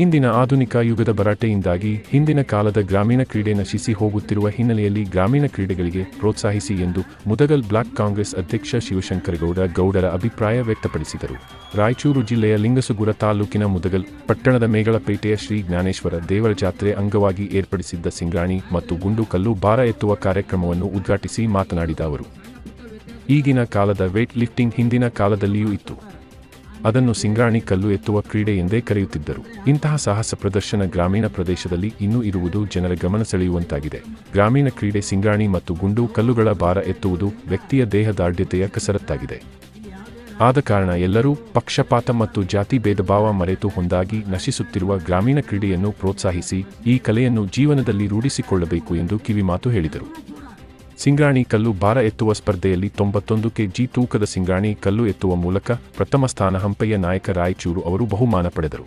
ಇಂದಿನ ಆಧುನಿಕ ಯುಗದ ಭರಾಟೆಯಿಂದಾಗಿ ಹಿಂದಿನ ಕಾಲದ ಗ್ರಾಮೀಣ ಕ್ರೀಡೆ ನಶಿಸಿ ಹೋಗುತ್ತಿರುವ ಹಿನ್ನೆಲೆಯಲ್ಲಿ ಗ್ರಾಮೀಣ ಕ್ರೀಡೆಗಳಿಗೆ ಪ್ರೋತ್ಸಾಹಿಸಿ ಎಂದು ಮುದಗಲ್ ಬ್ಲಾಕ್ ಕಾಂಗ್ರೆಸ್ ಅಧ್ಯಕ್ಷ ಶಿವಶಂಕರಗೌಡ ಗೌಡರ ಅಭಿಪ್ರಾಯ ವ್ಯಕ್ತಪಡಿಸಿದರು. ರಾಯಚೂರು ಜಿಲ್ಲೆಯ ಲಿಂಗಸುಗುರ ತಾಲೂಕಿನ ಮುದಗಲ್, ಪಟ್ಟಣದ ಮೇಗಳಪೇಟೆಯ ಶ್ರೀ ಜ್ಞಾನೇಶ್ವರ ದೇವರ ಜಾತ್ರೆ ಅಂಗವಾಗಿ ಏರ್ಪಡಿಸಿದ್ದ ಸಿಂಗ್ರಾಣಿ ಮತ್ತು ಗುಂಡುಕಲ್ಲು ಭಾರ ಎತ್ತುವ ಕಾರ್ಯಕ್ರಮವನ್ನು ಉದ್ಘಾಟಿಸಿ ಮಾತನಾಡಿದ ಅವರು. ಈಗಿನ ಕಾಲದ ವೇಟ್ ಲಿಫ್ಟಿಂಗ್ ಹಿಂದಿನ ಕಾಲದಲ್ಲಿಯೂ ಇತ್ತು. ಅದನ್ನು ಸಿಂಗಾಣಿ ಕಲ್ಲು ಎತ್ತುವ ಕ್ರೀಡೆ ಎಂದೇ ಕರೆಯುತ್ತಿದ್ದರು. ಇಂತಹ ಸಾಹಸ ಪ್ರದರ್ಶನ ಗ್ರಾಮೀಣ ಪ್ರದೇಶದಲ್ಲಿ ಇನ್ನೂ ಇರುವುದು ಜನರ ಗಮನ ಸೆಳೆಯುವಂತಾಗಿದೆ. ಗ್ರಾಮೀಣ ಕ್ರೀಡೆ ಸಿಂಗಾಣಿ ಮತ್ತು ಗುಂಡು ಕಲ್ಲುಗಳ ಭಾರ ಎತ್ತುವುದು ವ್ಯಕ್ತಿಯ ದೇಹದಾರ್ಢ್ಯತೆಯ ಕಸರತ್ತಾಗಿದೆ. ಆದ ಕಾರಣ ಎಲ್ಲರೂ ಪಕ್ಷಪಾತ ಮತ್ತು ಜಾತಿ ಭೇದಭಾವ ಮರೆತು ಹೊಂದಾಗಿ ನಶಿಸುತ್ತಿರುವ ಗ್ರಾಮೀಣ ಕ್ರೀಡೆಯನ್ನು ಪ್ರೋತ್ಸಾಹಿಸಿ ಈ ಕಲೆಯನ್ನು ಜೀವನದಲ್ಲಿ ರೂಢಿಸಿಕೊಳ್ಳಬೇಕು ಎಂದು ಕಿವಿಮಾತು ಹೇಳಿದರು. ಸಿಂಗಾಣಿ ಕಲ್ಲು ಭಾರ ಎತ್ತುವ ಸ್ಪರ್ಧೆಯಲ್ಲಿ ತೊಂಬತ್ತೊಂದು ಕೆಜಿ ತೂಕದ ಸಿಂಗಾಣಿ ಕಲ್ಲು ಎತ್ತುವ ಮೂಲಕ ಪ್ರಥಮ ಸ್ಥಾನ ಹಂಪಯ್ಯ ನಾಯಕ ರಾಯಚೂರು ಅವರು ಬಹುಮಾನ ಪಡೆದರು.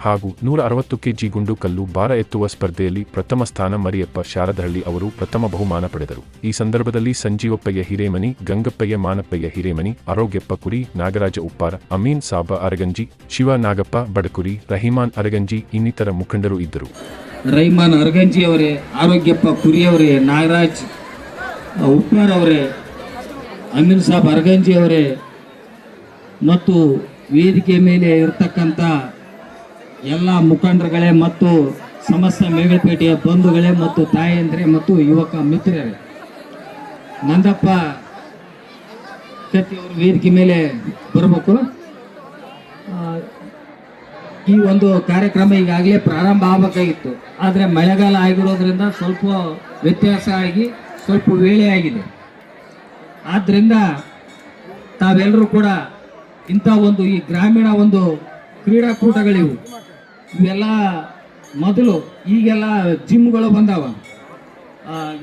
ಹಾಗೂ ನೂರ ಅರವತ್ತು ಕೆಜಿ ಗುಂಡು ಕಲ್ಲು ಭಾರ ಎತ್ತುವ ಸ್ಪರ್ಧೆಯಲ್ಲಿ ಪ್ರಥಮ ಸ್ಥಾನ ಮರಿಯಪ್ಪ ಶಾರದಹಳ್ಳಿ ಅವರು ಪ್ರಥಮ ಬಹುಮಾನ ಪಡೆದರು. ಈ ಸಂದರ್ಭದಲ್ಲಿ ಸಂಜೀವಪ್ಪಯ್ಯ ಹಿರೇಮನಿ, ಗಂಗಪ್ಪಯ್ಯ ಮಾನಪ್ಪಯ್ಯ ಹಿರೇಮನಿ, ಆರೋಗ್ಯಪ್ಪ ಕುರಿ, ನಾಗರಾಜ ಉಪ್ಪಾರ, ಅಮೀನ್ ಸಾಬ ಅರಗಂಜಿ, ಶಿವ ನಾಗಪ್ಪ ಬಡಕುರಿ, ರಹಿಮಾನ್ ಅರಗಂಜಿ ಇನ್ನಿತರ ಮುಖಂಡರು ಇದ್ದರು. ರಹಿಮಾನ್ ಅರಗಂಜಿ ಅವರೇ, ಆರೋಗ್ಯಪ್ಪ ಕುರಿಯವರೇ ನಾಗರಾಜ್ ಉಪ್ಪಾರ್ ಅವರೇ, ಅಮೀನ್ ಸಾಬ್ ಅರ್ಗಂಜಿ ಅವರೇ, ಮತ್ತು ವೇದಿಕೆ ಮೇಲೆ ಇರತಕ್ಕಂಥ ಎಲ್ಲ ಮುಖಂಡರುಗಳೇ ಮತ್ತು ಸಮಸ್ತ ಮೇಗಳಪೇಟೆಯ ಬಂಧುಗಳೇ ಮತ್ತು ತಾಯಂದ್ರೆ ಮತ್ತು ಯುವಕ ಮಿತ್ರರೇ. ನಂದಪ್ಪ ಕತ್ತಿ ಅವರು ವೇದಿಕೆ ಮೇಲೆ ಬರಬೇಕು. ಈ ಒಂದು ಕಾರ್ಯಕ್ರಮ ಈಗಾಗಲೇ ಪ್ರಾರಂಭ ಆಗಬೇಕಾಗಿತ್ತು. ಆದರೆ ಮಳೆಗಾಲ ಆಗಿರೋದ್ರಿಂದ ಸ್ವಲ್ಪ ವ್ಯತ್ಯಾಸ ಆಗಿ ಸ್ವಲ್ಪ ವೇಳೆ ಆಗಿದೆ. ಆದ್ದರಿಂದ ತಾವೆಲ್ಲರೂ ಕೂಡ ಇಂಥ ಒಂದು ಈ ಗ್ರಾಮೀಣ ಒಂದು ಕ್ರೀಡಾಕೂಟಗಳಿವು. ಇವೆಲ್ಲ ಮೊದಲು ಈಗೆಲ್ಲ ಜಿಮ್ಗಳು ಬಂದಾವ.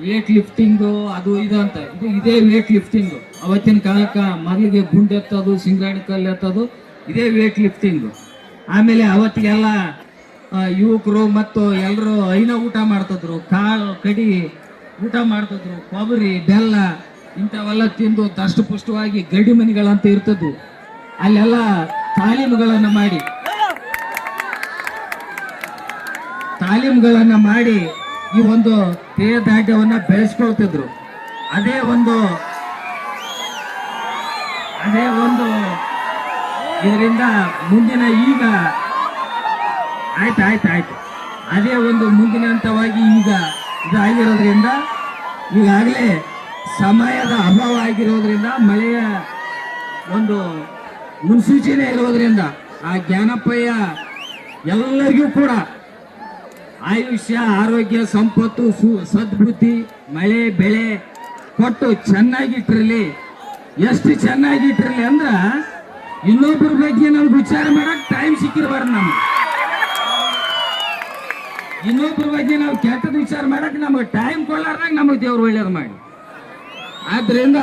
ವೇಟ್ ಲಿಫ್ಟಿಂಗು ಅದು ಇದು ಅಂತ. ಇದು ಇದೇ ವೇಟ್ ಲಿಫ್ಟಿಂಗು ಅವತ್ತಿನ ಕಾಲಕ್ಕೆ ಮೊದಲಿಗೆ ಗುಂಡೆತ್ತೋದು ಸಿಂಗಾಣಿ ಕಲ್ಲು ಎತ್ತೋದು, ಇದೇ ವೇಟ್ ಲಿಫ್ಟಿಂಗು ಆಮೇಲೆ ಅವತ್ತಿಗೆಲ್ಲ ಯುವಕರು ಮತ್ತು ಎಲ್ಲರೂ ಐನ ಊಟ ಮಾಡ್ತಿದ್ರು. ಕಾಳು ಕಡಿ ಊಟ ಮಾಡ್ತಿದ್ರು, ಕೊಬ್ಬರಿ, ಬೆಲ್ಲ, ಇಂಥವೆಲ್ಲ ತಿಂದು ದಷ್ಟಪುಷ್ಟವಾಗಿ ಗಡಿ ಮನೆಗಳಂತ ಇರ್ತದ್ದು. ಅಲ್ಲೆಲ್ಲ ತಾಲೀಮುಗಳನ್ನು ಮಾಡಿ. ತಾಲೀಮುಗಳನ್ನು ಮಾಡಿ ಈ ಒಂದು ದೇಹದಾಢ್ಯವನ್ನ ಬೆಳೆಸ್ಕೊಳ್ತಿದ್ರು. ಅದೇ ಒಂದು ಅದೇ ಒಂದು ಇದರಿಂದ ಮುಂದಿನ ಈಗ ಆಯ್ತು ಆಯ್ತು ಆಯ್ತು. ಅದೇ ಒಂದು ಮುಂದಿನ ಹಂತವಾಗಿ ಈಗ ಇದಾಗಿರೋದ್ರಿಂದ ಈಗಾಗಲೇ ಸಮಯದ ಅಭಾವ ಆಗಿರೋದ್ರಿಂದ ಮಳೆಯ ಒಂದು ಮುನ್ಸೂಚನೆ ಇರೋದ್ರಿಂದ ಆ ಜ್ಞಾನಪ್ಪಯ್ಯ ಎಲ್ಲರಿಗೂ ಕೂಡ ಆಯುಷ್ಯ, ಆರೋಗ್ಯ, ಸಂಪತ್ತು, ಸು, ಸದ್ಬುದ್ಧಿ, ಮಳೆ, ಬೆಳೆ ಕೊಟ್ಟು ಚೆನ್ನಾಗಿಟ್ಟಿರಲಿ. ಎಷ್ಟು ಚೆನ್ನಾಗಿಟ್ಟಿರಲಿ ಅಂದ್ರೆ ಇನ್ನೊಬ್ಬರ ಬಗ್ಗೆ ನಮ್ಗೆ ವಿಚಾರ ಮಾಡೋಕೆ ಟೈಮ್ ಸಿಕ್ಕಿರ್ಬಾರ್ದು ನಮ್ಗೆ. ಇನ್ನೊಬ್ಬರ ಬಗ್ಗೆ ನಾವು ಕೆಟ್ಟದ ವಿಚಾರ ಮಾಡಕ್ ನಮಗೆ ಟೈಮ್ ಕೊಡ್ಲಾರ್ದಾಗ ನಮಗೆ ದೇವ್ರು ಒಳ್ಳೇದು ಮಾಡಿ. ಆದ್ರಿಂದ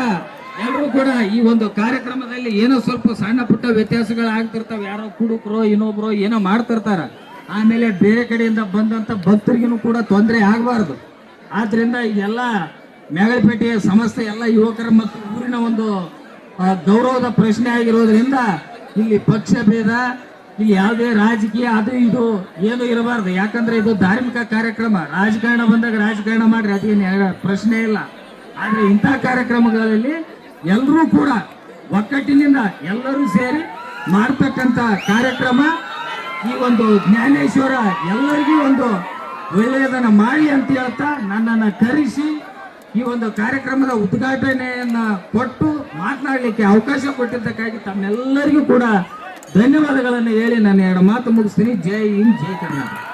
ಎಲ್ಲರೂ ಕೂಡ ಈ ಒಂದು ಕಾರ್ಯಕ್ರಮದಲ್ಲಿ ಏನೋ ಸ್ವಲ್ಪ ಸಣ್ಣ ಪುಟ್ಟ ವ್ಯತ್ಯಾಸಗಳು ಆಗ್ತಿರ್ತಾವೆ ಯಾರೋ ಕುಡುಕರು, ಇನ್ನೊಬ್ರು ಏನೋ ಮಾಡ್ತಿರ್ತಾರ. ಆಮೇಲೆ ಬೇರೆ ಕಡೆಯಿಂದ ಬಂದಂತ ಭಕ್ತರಿಗೂ ಕೂಡ ತೊಂದರೆ ಆಗಬಾರ್ದು. ಆದ್ರಿಂದ ಇದೆಲ್ಲ ಮೇಗಳಪೇಟೆಯ ಸಮಸ್ತ ಎಲ್ಲ ಯುವಕರ ಮತ್ತು ಊರಿನ ಒಂದು ಗೌರವದ ಪ್ರಶ್ನೆ ಆಗಿರೋದ್ರಿಂದ ಇಲ್ಲಿ ಪಕ್ಷ ಭೇದ ಇಲ್ಲಿ ಯಾವುದೇ ರಾಜಕೀಯ ಅದು ಇದು ಏನು ಇರಬಾರ್ದು. ಯಾಕಂದ್ರೆ ಇದು ಧಾರ್ಮಿಕ ಕಾರ್ಯಕ್ರಮ. ರಾಜಕಾರಣ ಬಂದಾಗ ರಾಜಕಾರಣ ಮಾಡ್ರಿ, ಅದೇನು ಪ್ರಶ್ನೆ ಇಲ್ಲ. ಆದ್ರೆ ಇಂಥ ಕಾರ್ಯಕ್ರಮಗಳಲ್ಲಿ ಎಲ್ಲರೂ ಕೂಡ ಒಕ್ಕಟ್ಟಿನಿಂದ ಎಲ್ಲರೂ ಸೇರಿ ಮಾಡ್ತಕ್ಕಂಥ ಕಾರ್ಯಕ್ರಮ, ಈ ಒಂದು ಜ್ಞಾನೇಶ್ವರ ಎಲ್ಲರಿಗೂ ಒಂದು ಒಳ್ಳೆಯದನ್ನ ಮಾಡಿ ಅಂತ ಹೇಳ್ತಾ ನನ್ನನ್ನು ಕರೆಸಿ ಈ ಒಂದು ಕಾರ್ಯಕ್ರಮದ ಉದ್ಘಾಟನೆಯನ್ನ ಕೊಟ್ಟು ಮಾತನಾಡಲಿಕ್ಕೆ ಅವಕಾಶ ಕೊಟ್ಟಿದ್ದಕ್ಕಾಗಿ ತಮ್ಮೆಲ್ಲರಿಗೂ ಕೂಡ ಧನ್ಯವಾದಗಳನ್ನು ಹೇಳಿ ನಾನು ಎರಡು ಮಾತು ಮುಗಿಸ್ತೀನಿ. ಜೈ ಹಿಂದ್ ಜೈ ಕರ್ನಾಟಕ.